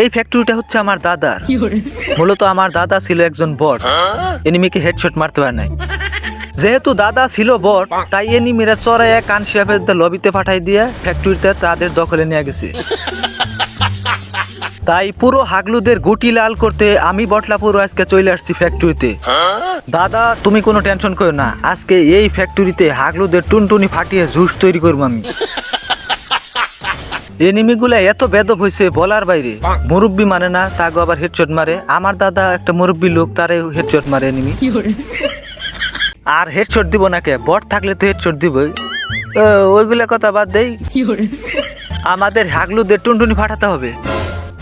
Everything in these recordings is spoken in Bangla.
এই ফ্যাক্টরিটা হচ্ছে আমার দাদার। মূলত আমার দাদা ছিল একজন বট। এনিমিকে হেডশট মারতে পারে নাই। যেহেতু দাদা ছিল বট তাই এনিমিরা চড়াইয়া কানশিয়াফের লবিতে পাঠাই দিয়ে ফ্যাক্টরিতে তাদের দখলে নিয়ে গেছে। তাই পুরো হাগলুদের গুটি লাল করতে আমি বটলাপুর আজকে চলে আসছি ফ্যাক্টরিতে দাদা তুমি কোনো টেনশন করো না। আজকে এই ফ্যাক্টরিতে হাগলুদের টুনটুনি ফাটিয়ে জুস তৈরি করব আমি। এনিমিগুলা এত বেদব হয়েছে বলার বাইরে। মুরব্বী মানে না তাগো আবার হেডশট মারে। আমার দাদা একটা মুরব্বী লোক তারে হেডশট মারে এনিমি আর হেডশট দিব না কে? বট থাকলে তো হেডশট দিবই। ওইগুলা কথা বাদ দেই। আমাদের হাগলুদের টুনটুনি ফাটাতে হবে।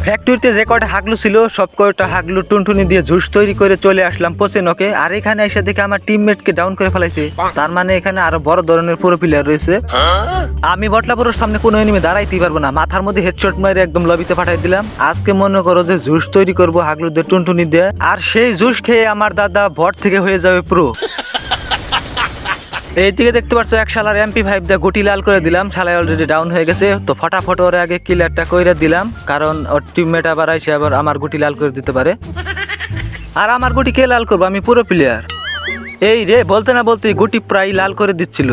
ফ্যাক্টরিতে যে কয়টা হাগলু ছিল, সব কয়টা হাগলু টুনটুনি দিয়ে জুস তৈরি করে চলে আসলাম পোচেনকে আর এখানে এসে দেখে আমার টিমমেটকে ডাউন করে ফেলাইছে। তার মানে এখানে আরও বড় ধরনের পুরো প্লেয়ার রয়েছে। আমি বটলাপুরের সামনে কোনো এনিমি দাঁড়াইতেই পারব না। মাথার মধ্যে হেডশট মেরে একদম লবিতে পাঠাই দিলাম। আজকে মনে করো যে জুস তৈরি করব হাগলুদের টুনটুনি দিয়ে। আর সেই জুস খেয়ে আমার দাদা ভট থেকে হয়ে যাবে পুরো এইদিকে দেখতে পাচ্ছ এক শালার এমপি ফাইভ দিয়ে গুটি লাল করে দিলাম। শালায় অলরেডি ডাউন হয়ে গেছে। তো ফটাফট ওর আগে কিলারটা কইরে দিলাম, কারণ ওর টিমমেট আবার আইসে আবার আমার গুটি লাল করে দিতে পারে। আর আমার গুটি কে লাল করব? আমি পুরো প্লেয়ার এই রে, বলতে না বলতে গুটি প্রায় লাল করে দিচ্ছিল।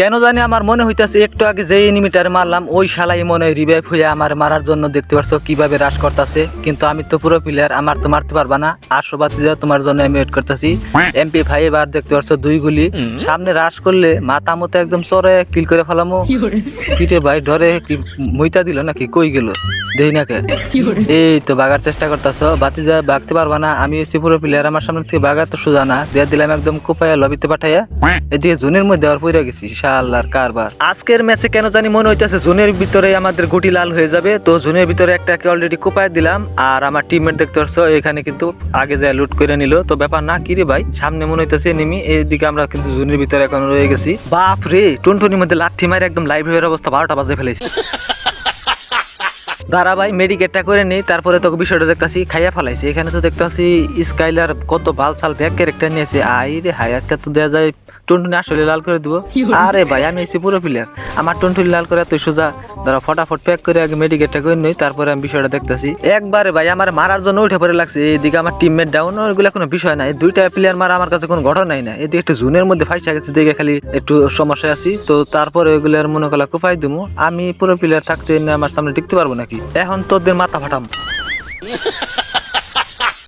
কেন জানি আমার মনে হইতাছে একটু আগে যে এনিমিটার মারলাম ওই শালাই মনে হয় রিভাইভ হয়ে আমার মারার জন্য দেখতে পারছ কীভাবে রাশ করতেছে। কিন্তু আমি তো পুরো প্লেয়ার আমার তো মারতে পারবা না। আসো বাতি তোমার জন্য আমি ওয়েট করতেছি। এমপি ফাইভ আর দেখতে পারছ দুই গুলি। সামনে রাশ করলে মাথা মতো একদম চরে কিল করে ফেলামো। কিটে ভাই ধরে কি মুইতা দিল নাকি? কই গেল? দেই না কে? এই তো বাগার চেষ্টা করতেছো। বাতি যা বাগতে পারবা না। আমি হচ্ছি পুরো প্লেয়ার আমার সামনে থেকে বাগা তো সোজা না। দিয়ে দিলাম একদম কোপায়া লবিতে পাঠাইয়া। এদিকে জুনের মধ্যে আর পড়ে গেছি। শাল্লার কারবার। আজকের ম্যাচে কেন জানি মনে হইতেছে জোনের ভিতরে আমাদের গুটি লাল হয়ে যাবে। তো জোনের ভিতরে একটাকে অলরেডি কোপায় দিলাম, আর আমার টিমমেট দেখতে পাচ্ছ এখানে কিন্তু আগে যায় লুট করে নিল। তো ব্যাপার না কিরে ভাই? সামনে মনে হইতেছে নিমি এইদিকে আমরা কিন্তু জুনের ভিতরে এখন রয়ে গেছি। বাপ রে টুনটুনির মধ্যে লাঠি মারে একদম লাইভ অবস্থা, বারোটা বাজে ফেলেছি। দাঁড়া ভাই মেডিকেটটা করে নেই তারপরে তোকে বিষয়টা দেখতেছি খাইয়া ফেলাইছি। এখানে তো দেখতেছি স্কাইলার কত বাল সাল ব্যাগ ক্যারেক্টার নিয়েছে। আই রে হাই আজকে তো দেওয়া যায় টুনটুনি আসলে লাল করে দিব। আরে ভাই আমি এসে পুরো প্লেয়ার আমার টুনটুনি লাল করে তুই সোজা ধরো ফটাফট প্যাক করে আগে মেডিকেটটা করে নই তারপরে আমি বিষয়টা দেখতেছি। একবারে ভাই আমার মারার জন্য উঠে পড়ে লাগছে। এইদিকে আমার টিমমেট ডাউন ওইগুলো কোনো বিষয় না এই দুইটা প্লেয়ার মারা আমার কাছে কোনো ঘটনাই না এদিকে একটু জুনের মধ্যে ফাইসা গেছে দেখে খালি একটু সমস্যা আছি। তো তারপরে ওইগুলোর মনে করলা কোপাই দিমু। আমি পুরো প্লেয়ার থাকতে আমার সামনে টিকতে পারব নাকি? এখন তোদের মাথা ফাটাম।